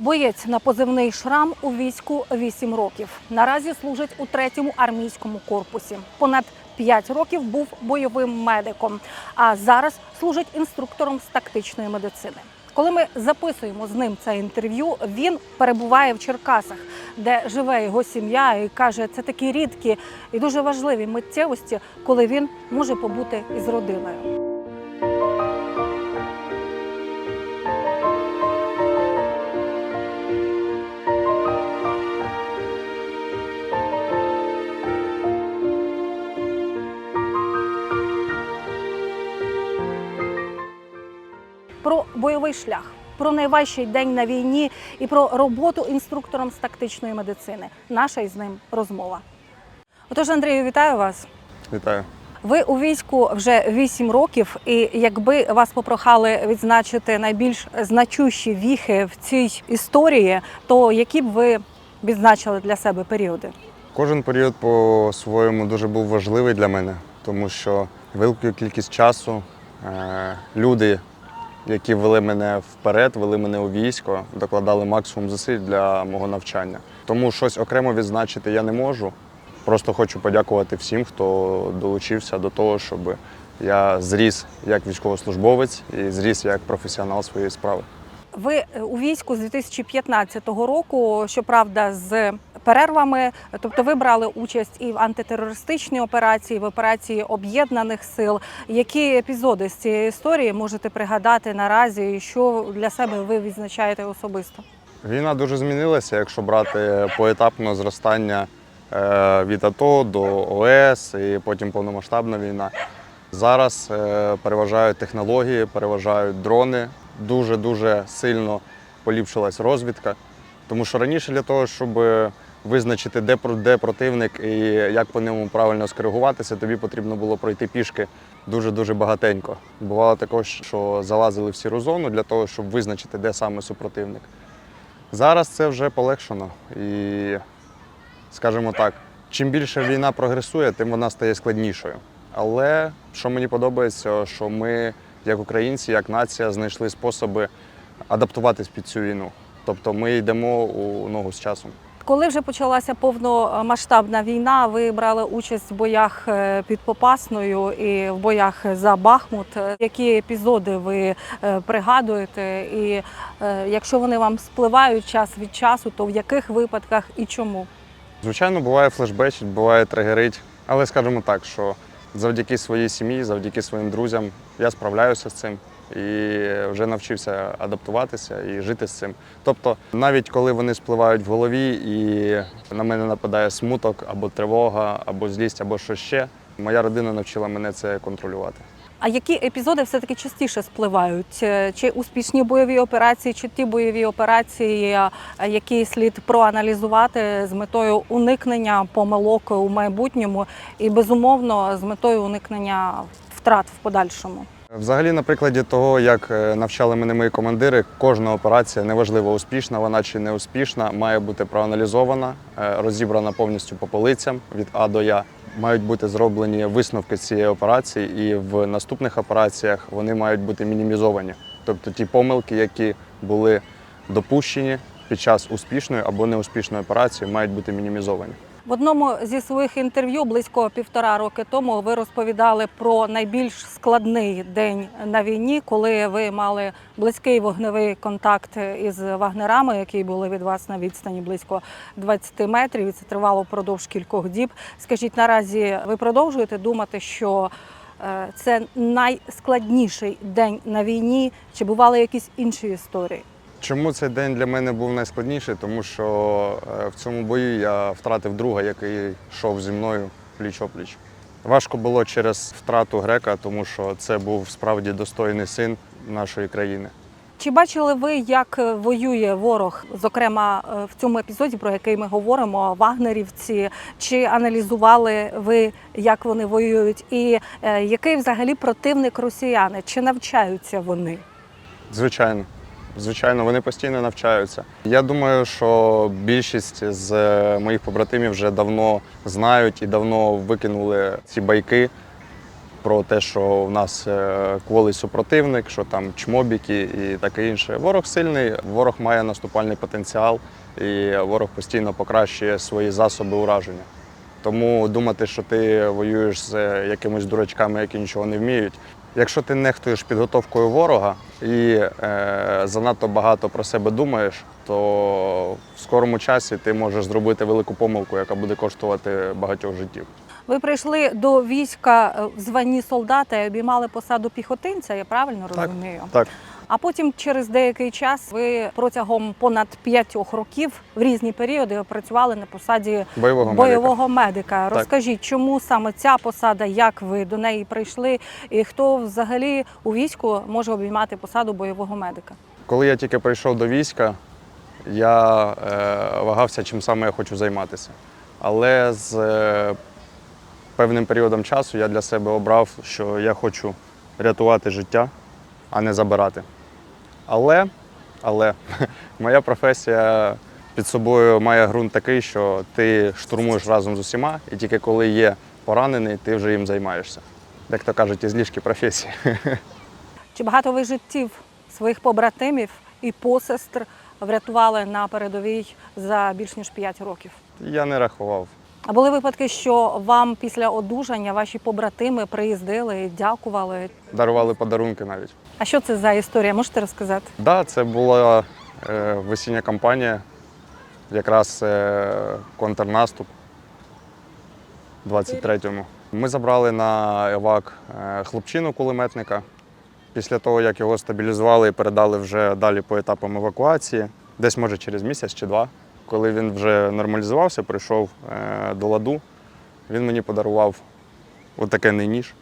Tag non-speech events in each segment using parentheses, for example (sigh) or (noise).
Боєць на позивний шрам у війську 8 років. Наразі служить у третьому армійському корпусі. Понад 5 років був бойовим медиком, а зараз служить інструктором з тактичної медицини. Коли ми записуємо з ним це інтерв'ю, він перебуває в Черкасах, де живе його сім'я, і каже, це такі рідкі і дуже важливі миттєвості, коли він може побути із родиною. Про бойовий шлях, про найважчий день на війні і про роботу інструктором з тактичної медицини. Наша із ним розмова. Отож, Андрію, вітаю вас. Вітаю. Ви у війську вже 8 років, і якби вас попрохали відзначити найбільш значущі віхи в цій історії, то які б ви відзначили для себе періоди? Кожен період по-своєму дуже був важливий для мене, тому що велику кількість часу е, люди, які вели мене вперед, вели мене у військо, докладали максимум зусиль для мого навчання. Тому щось окремо відзначити я не можу. Просто хочу подякувати всім, хто долучився до того, щоб я зріс як військовослужбовець і зріс як професіонал своєї справи. Ви е, у війську з 2015 року, щоправда, з перервами, тобто ви брали участь і в антитерористичній операції, в операції об'єднаних сил. Які епізоди з цієї історії можете пригадати наразі, і що для себе ви відзначаєте особисто? Війна дуже змінилася, якщо брати поетапне зростання е, від АТО до ОС і потім повномасштабна війна. Зараз е, переважають технології, переважають дрони. Дуже-дуже сильно поліпшилась розвідка. Тому що раніше для того, щоб визначити, де, де противник і як по ньому правильно скоригуватися, тобі потрібно було пройти пішки дуже-дуже багатенько. Бувало також, що залазили в сіру зону для того, щоб визначити, де саме супротивник. Зараз це вже полегшено. І, скажімо так, чим більше війна прогресує, тим вона стає складнішою. Але що мені подобається, що ми, як українці, як нація, знайшли способи адаптуватись під цю війну. Тобто ми йдемо у ногу з часом. Коли вже почалася повномасштабна війна, ви брали участь в боях е, під Попасною і в боях за Бахмут. Які епізоди ви е, пригадуєте? І е, якщо вони вам спливають час від часу, то в яких випадках і чому? Звичайно, буває флешбечить, буває тригерить, але скажімо так, що завдяки своїй сім'ї, завдяки своїм друзям я справляюся з цим і вже навчився адаптуватися і жити з цим. Тобто, навіть коли вони спливають в голові і на мене нападає смуток або тривога, або злість, або що ще, моя родина навчила мене це контролювати. А які епізоди все-таки частіше спливають? Е, Чи успішні бойові операції, чи ті бойові операції, е, які слід проаналізувати з метою уникнення помилок у майбутньому і безумовно з метою уникнення втрат в подальшому? Взагалі, на прикладі того, як е, навчали мене мої командири, кожна операція, неважливо успішна вона чи не успішна, має бути проаналізована, розібрана повністю по полицям від А до Я. Мають бути зроблені висновки цієї операції, і в наступних операціях вони мають бути мінімізовані. Тобто ті помилки, які були допущені під час успішної або неуспішної операції, мають бути мінімізовані. В одному зі своїх інтерв'ю близько півтора роки тому ви розповідали про найбільш складний день на війні, коли ви мали близький вогневий контакт із вагнерами, які були від вас на відстані близько 20 метрів. І це тривало впродовж кількох діб. Скажіть, наразі ви продовжуєте думати, що е, це найскладніший день на війні? Чи бували якісь інші історії? Чому цей день для мене був найскладніший? Тому що е, в цьому бою я втратив друга, який йшов зі мною пліч-опліч. Важко було через втрату грека, тому що це був справді достойний син нашої країни. Чи бачили ви, як е, воює ворог, зокрема е, в цьому епізоді, про який ми говоримо, вагнерівці? Чи аналізували ви, як вони воюють, і який взагалі противник росіяни? Чи навчаються вони? Звичайно, звичайно, вони постійно навчаються. Я думаю, що більшість з е, моїх побратимів вже давно знають і давно викинули ці байки про те, що в нас е, кволий супротивник, що там чмобіки і таке інше. Ворог сильний, ворог має наступальний потенціал, і ворог постійно покращує свої засоби ураження. Тому думати, що ти воюєш з е, якимись дурачками, які нічого не вміють. Якщо ти нехтуєш підготовкою ворога і е, занадто багато про себе думаєш, то в скорому часі ти можеш зробити велику помилку, яка буде коштувати багатьох життів. Ви прийшли до війська звані в званні солдата і обіймали посаду піхотинця, я правильно Так. розумію? Так, А потім через деякий час ви протягом понад п'ятьох років в різні періоди працювали на посаді бойового, бойового медика. Так. Розкажіть, чому саме ця посада, як ви до неї прийшли, і хто взагалі у війську може обіймати посаду бойового медика? Коли я тільки прийшов до війська, я е, вагався, чим саме я хочу займатися. Але з е, певним періодом часу я для себе обрав, що я хочу рятувати життя, а не забирати. Але, але (laughs) моя професія під собою має ґрунт такий, що ти штурмуєш разом з усіма, і тільки коли є поранений, ти вже їм займаєшся. Як то кажуть, із ліжки професії. (laughs) Чи багато ви життів своїх побратимів і посестр врятували на передовій за більш ніж 5 років? Я не рахував. А були випадки, що вам після одужання ваші побратими приїздили дякували. Дарували подарунки навіть. А що це за історія? Можете розказати? Так, да, це була е, весіння кампанія, якраз е, контрнаступ 23-му. Ми забрали на евак е, хлопчину кулеметника. Після того, як його стабілізували і передали вже далі по етапам евакуації, десь може через місяць чи два, коли він вже нормалізувався, прийшов е, до ладу, він мені подарував отакенний ніж.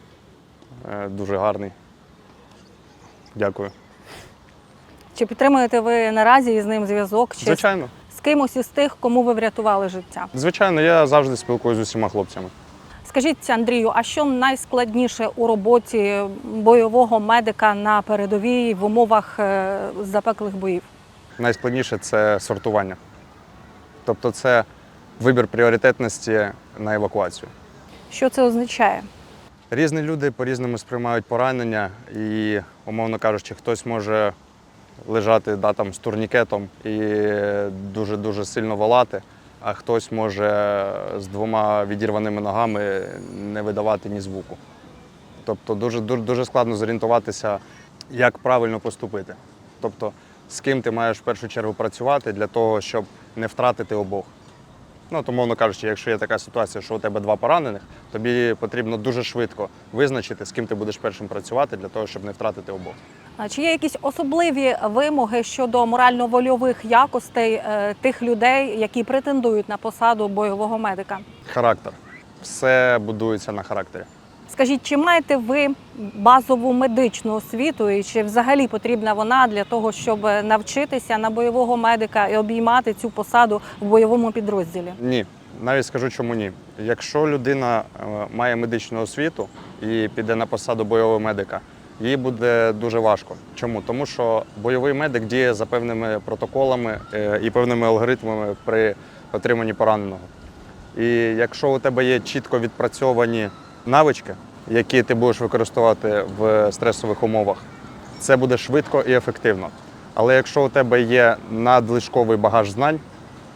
Е, Дуже гарний. Дякую. Чи підтримуєте ви наразі із ним зв'язок? Чи Звичайно. з кимось із тих, кому ви врятували життя? Звичайно, я завжди спілкуюся з усіма хлопцями. Скажіть, Андрію, а що найскладніше у роботі бойового медика на передовій в умовах е, запеклих боїв? Найскладніше це сортування. Тобто це вибір пріоритетності на евакуацію. Що це означає? Різні люди по-різному сприймають поранення, і, умовно кажучи, хтось може лежати да, там, з турнікетом і дуже-дуже сильно волати, а хтось може з двома відірваними ногами не видавати ні звуку. Тобто дуже, дуже, дуже складно зорієнтуватися, як правильно поступити. Тобто, з ким ти маєш в першу чергу працювати для того, щоб не втратити обох. Ну, то, мовно кажучи, якщо є така ситуація, що у тебе два поранених, тобі потрібно дуже швидко визначити, з ким ти будеш першим працювати для того, щоб не втратити обох. А Чи є якісь особливі вимоги щодо морально-вольових якостей е, тих людей, які претендують на посаду бойового медика? Характер. Все будується на характері. Скажіть, чи маєте ви базову медичну освіту, і чи взагалі потрібна вона для того, щоб навчитися на бойового медика і обіймати цю посаду в бойовому підрозділі? Ні, навіть скажу, чому ні. Якщо людина е, має медичну освіту і піде на посаду бойового медика, їй буде дуже важко. Чому? Тому що бойовий медик діє за певними протоколами е, і певними алгоритмами при отриманні пораненого. І якщо у тебе є чітко відпрацьовані навички, які ти будеш використовувати в стресових умовах, це буде швидко і ефективно. Але якщо у тебе є надлишковий багаж знань,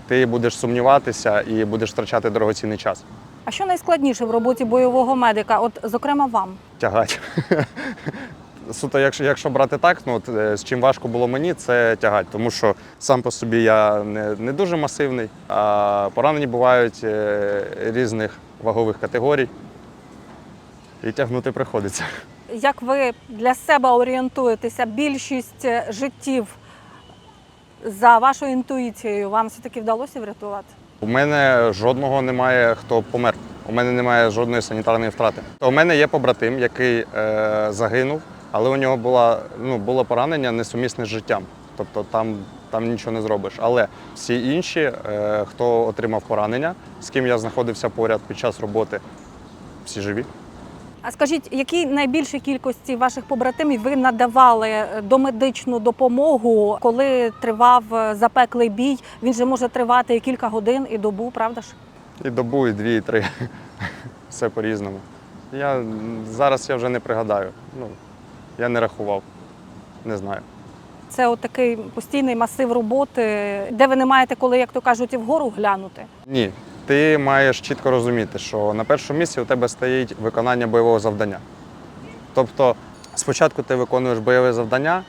ти будеш сумніватися і будеш втрачати дорогоцінний час. А що найскладніше в роботі бойового медика? От, зокрема, вам? Тягать. (laughs) Суто, якщо, якщо брати так, ну от, е, з чим важко було мені, це тягать, тому що сам по собі я не, не дуже масивний, а поранені бувають е, різних вагових категорій. І тягнути приходиться. Як ви для себе орієнтуєтеся? Більшість життів за вашою інтуїцією вам все-таки вдалося врятувати? У мене жодного немає, хто помер. У мене немає жодної санітарної втрати. У мене є побратим, який е, загинув, але у нього була, ну, було поранення несумісне з життям. Тобто там, там нічого не зробиш. Але всі інші, е, хто отримав поранення, з ким я знаходився поряд під час роботи, всі живі. А скажіть, якій найбільшій кількості ваших побратимів ви надавали е, домедичну допомогу, коли тривав е, запеклий бій? Він же може тривати і кілька годин, і добу, правда ж? І добу, і дві, і три. (laughs) Все по-різному. Я зараз я вже не пригадаю. Ну, я не рахував, не знаю. Це от такий постійний масив роботи, де ви не маєте, коли, як то кажуть, і вгору глянути. Ні, ти маєш чітко розуміти, що на першому місці у тебе стоїть виконання бойового завдання. Тобто, спочатку ти виконуєш бойове завдання,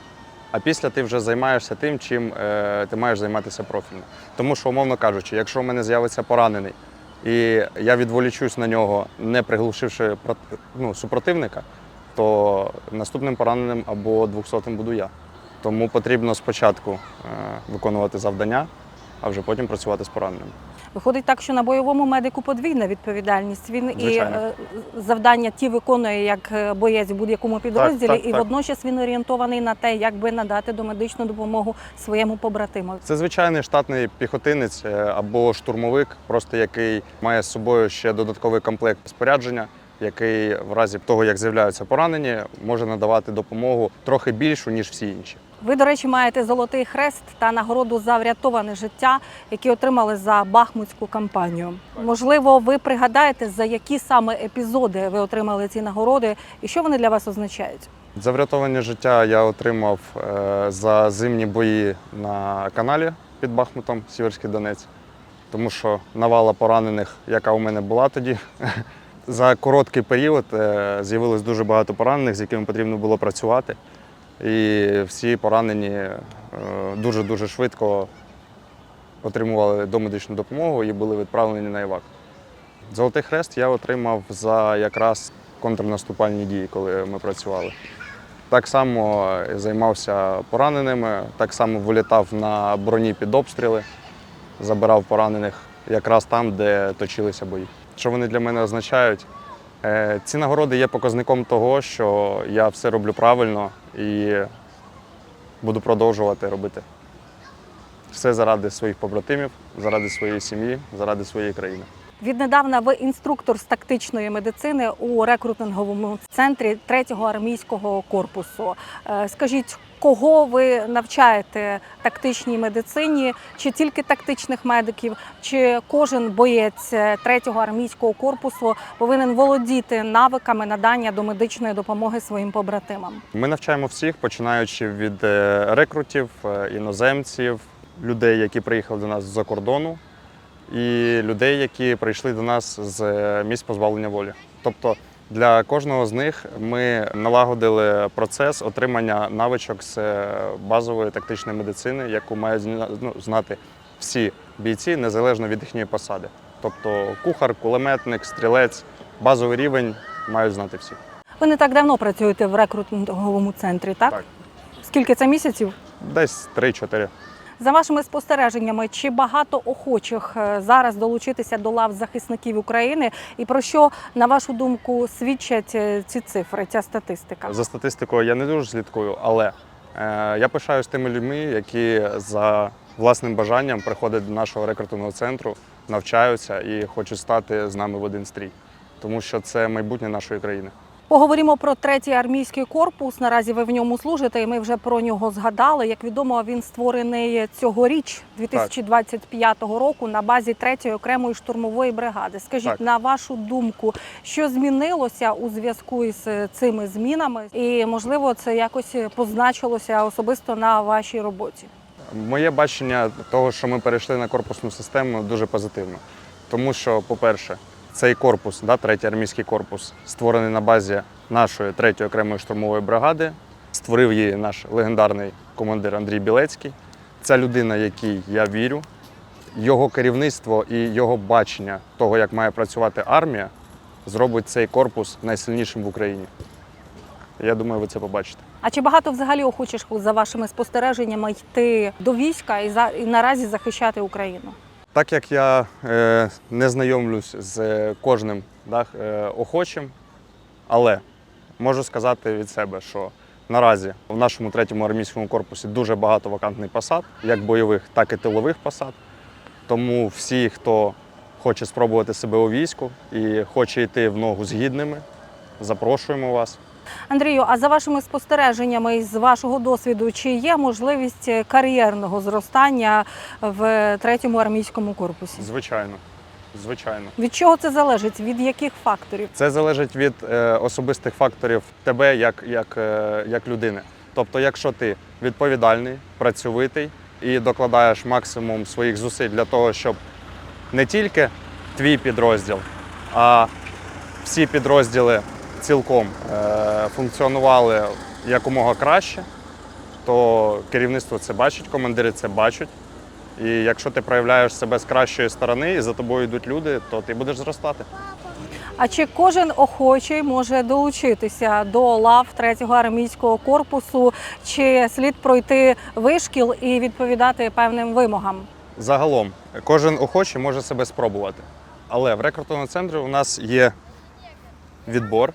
а після ти вже займаєшся тим, чим е, ти маєш займатися профільно. Тому що, умовно кажучи, якщо в мене з'явиться поранений, і я відволічусь на нього, не приглушивши ну, супротивника, то наступним пораненим або двохсотим буду я. Тому потрібно спочатку е, виконувати завдання, а вже потім працювати з пораненим. Виходить так, що на бойовому медику подвійна відповідальність. Він і Звичайно. і завдання ті виконує як е, боєць в будь-якому підрозділі, так, і так. водночас він орієнтований на те, як би надати домедичну допомогу своєму побратиму. Це звичайний штатний піхотинець е, або штурмовик, просто який має з собою ще додатковий комплект спорядження, який в разі того, як з'являються поранені, може надавати допомогу трохи більшу, ніж всі інші. Ви, до речі, маєте золотий хрест та нагороду за врятоване життя, які отримали за Бахмутську кампанію. Можливо, ви пригадаєте, за які саме епізоди ви отримали ці нагороди і що вони для вас означають? За врятовані життя я отримав е, за зимні бої на каналі під Бахмутом Сіверський Донець, тому що навала поранених, яка у мене була тоді, (laughs) за короткий період е, з'явилось дуже багато поранених, з якими потрібно було працювати. І всі поранені е, дуже-дуже швидко отримували домедичну допомогу і були відправлені на івак. Золотий хрест я отримав за якраз контрнаступальні дії, коли ми працювали. Так само займався пораненими, так само вилітав на броні під обстріли, забирав поранених якраз там, де точилися бої. Що вони для мене означають? Е, Ці нагороди є показником того, що я все роблю правильно і буду продовжувати робити. Все заради своїх побратимів, заради своєї сім'ї, заради своєї країни. Віднедавна ви інструктор з тактичної медицини у рекрутинговому центрі 3-го армійського корпусу. Е, Скажіть, кого ви навчаєте тактичній медицині? Чи тільки тактичних медиків, чи кожен боєць 3-го армійського корпусу повинен володіти навиками надання домедичної допомоги своїм побратимам? Ми навчаємо всіх, починаючи від е, рекрутів, е, іноземців, людей, які приїхали до нас з-за кордону, і людей, які прийшли до нас з е, місць позбавлення волі. Тобто для кожного з них ми налагодили процес отримання навичок з е, базової тактичної медицини, яку мають ну, знати всі бійці незалежно від їхньої посади. Тобто кухар, кулеметник, стрілець, базовий рівень мають знати всі. Ви не так давно працюєте в рекрутинговому центрі, так? Так. Скільки це місяців? Десь 3-4. За вашими спостереженнями, чи багато охочих е, зараз долучитися до лав захисників України, і про що на вашу думку свідчать е, ці цифри, ця статистика? За статистикою я не дуже слідкую, але е, я пишаюсь тими людьми, які за власним бажанням приходять до нашого рекрутингового центру, навчаються і хочуть стати з нами в один стрій, тому що це майбутнє нашої країни. Поговоримо про третій армійський корпус. Наразі ви в ньому служите, і ми вже про нього згадали. Як відомо, він створений цьогоріч, 2025 року, на базі третьої окремої штурмової бригади. Скажіть, Так. на вашу думку, що змінилося у зв'язку із цими змінами, і можливо, це якось позначилося особисто на вашій роботі? Моє бачення того, що ми перейшли на корпусну систему, дуже позитивно. Тому що, по-перше, цей корпус, да, третій армійський корпус, створений на базі нашої третьої окремої штурмової бригади. Створив її наш легендарний командир Андрій Білецький. Це людина, якій я вірю. Його керівництво і його бачення того, як має працювати армія, зробить цей корпус найсильнішим в Україні. Я думаю, ви це побачите. А чи багато взагалі охочих за вашими спостереженнями йти до війська і за і наразі захищати Україну? Так як я е, не знайомлюсь з е, кожним да, е, охочим, але можу сказати від себе, що наразі в нашому третьому армійському корпусі дуже багато вакантних посад, як бойових, так і тилових посад. Тому всі, хто хоче спробувати себе у війську і хоче йти в ногу з гідними, запрошуємо вас. Андрію, а за вашими спостереженнями і з вашого досвіду, чи є можливість кар'єрного зростання в третьому армійському корпусі? Звичайно. звичайно. Від чого це залежить? Від яких факторів? Це залежить від е, особистих факторів тебе як, як, е, як людини. Тобто, якщо ти відповідальний, працьовитий і докладаєш максимум своїх зусиль для того, щоб не тільки твій підрозділ, а всі підрозділи цілком е, функціонували якомога краще, то керівництво це бачить, командири це бачать. І якщо ти проявляєш себе з кращої сторони і за тобою йдуть люди, то ти будеш зростати. А чи кожен охочий може долучитися до лав 3-го армійського корпусу, чи слід пройти вишкіл і відповідати певним вимогам? Загалом, кожен охочий може себе спробувати. Але в рекрутному центрі у нас є відбор,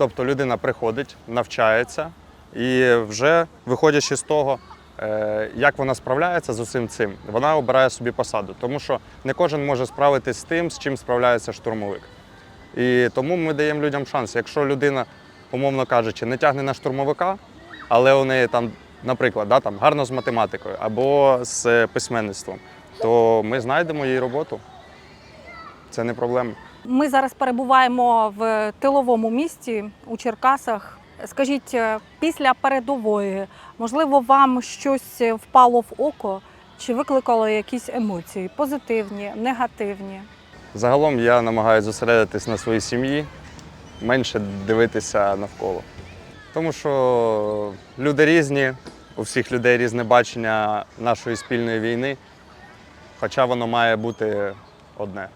тобто людина приходить, навчається, і вже виходячи з того, е, як вона справляється з усім цим, вона обирає собі посаду, тому що не кожен може справитись з тим, з чим справляється штурмовик. І тому ми даємо людям шанс. Якщо людина, умовно кажучи, не тягне на штурмовика, але у неї там, наприклад, да, там, гарно з математикою або з письменництвом, то ми знайдемо їй роботу. Це не проблема. Ми зараз перебуваємо в тиловому місті у Черкасах. Скажіть, е, після передової, можливо, вам щось впало в око чи викликало якісь емоції? Позитивні, негативні? Загалом я намагаюся зосередитись на своїй сім'ї, менше дивитися навколо. Тому що люди різні, у всіх людей різне бачення нашої спільної війни, хоча воно має бути одне.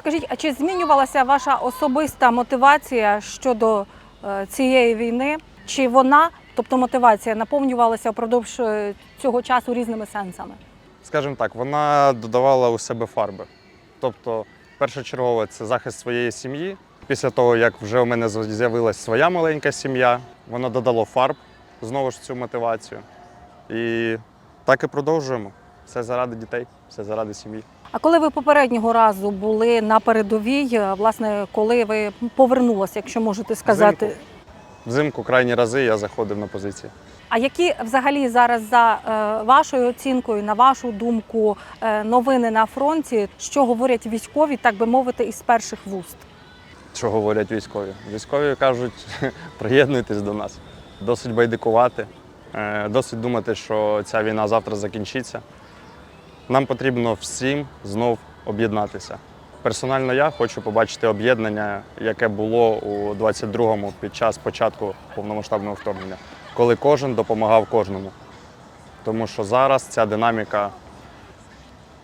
Скажіть, а чи змінювалася ваша особиста мотивація щодо е, цієї війни? Чи вона, тобто мотивація, наповнювалася впродовж е, цього часу різними сенсами? Скажімо так, вона додавала у себе фарби. Тобто, першочергово це захист своєї сім'ї. Після того, як вже у мене з'явилася своя маленька сім'я, воно додало фарб знову ж цю мотивацію. І так і продовжуємо. Все заради дітей, все заради сім'ї. А коли ви попереднього разу були на передовій, е, власне, коли ви повернулися, якщо можете сказати, Взимку. Взимку крайні рази я заходив на позиції. а які взагалі зараз за е, вашою оцінкою, на вашу думку, е, новини на фронті, що говорять військові, так би мовити, із перших вуст? Що говорять військові? Військові кажуть, (laughs) приєднуйтесь до нас. Досить байдикувати, е, досить думати, що ця війна завтра закінчиться. Нам потрібно всім знов об'єднатися. Персонально я хочу побачити об'єднання, яке було у 22-му під час початку повномасштабного вторгнення, коли кожен допомагав кожному. Тому що зараз ця динаміка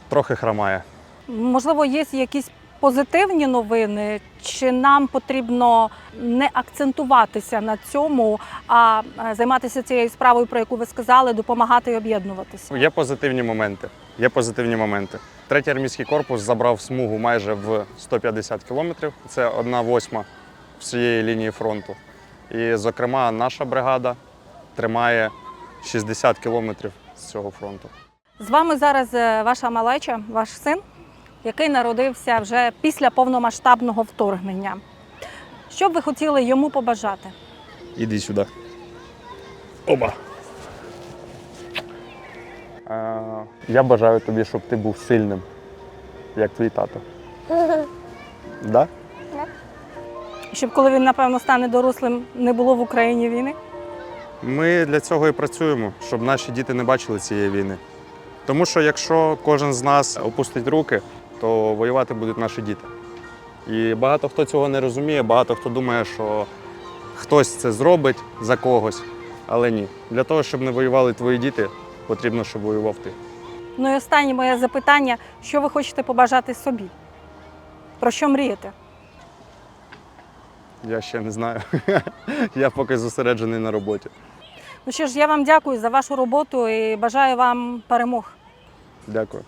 трохи хромає. Можливо, є якісь позитивні новини, чи нам потрібно не акцентуватися на цьому, а е, займатися цією справою, про яку ви сказали, допомагати і об'єднуватися? Є позитивні моменти. Є позитивні моменти. Третій армійський корпус забрав смугу майже в 150 кілометрів. Це одна восьма всієї лінії фронту. І, зокрема, наша бригада тримає 60 кілометрів з цього фронту. З вами зараз е, ваша малеча, ваш син, який народився вже після повномасштабного вторгнення. Що б ви хотіли йому побажати? Іди сюди. Оба. Е, я бажаю тобі, щоб ти був сильним, як твій тато. (laughs) Да? Щоб коли він, напевно, стане дорослим, не було в Україні війни? Ми для цього і працюємо, щоб наші діти не бачили цієї війни. Тому що якщо кожен з нас опустить руки, то воювати будуть наші діти. І багато хто цього не розуміє, багато хто думає, що хтось це зробить за когось. Але ні. Для того, щоб не воювали твої діти, потрібно, щоб воював ти. Ну і останнє моє запитання: що ви хочете побажати собі? Про що мрієте? Я ще не знаю. (laughs) Я поки зосереджений на роботі. Ну що ж, я вам дякую за вашу роботу і бажаю вам перемог. Дякую.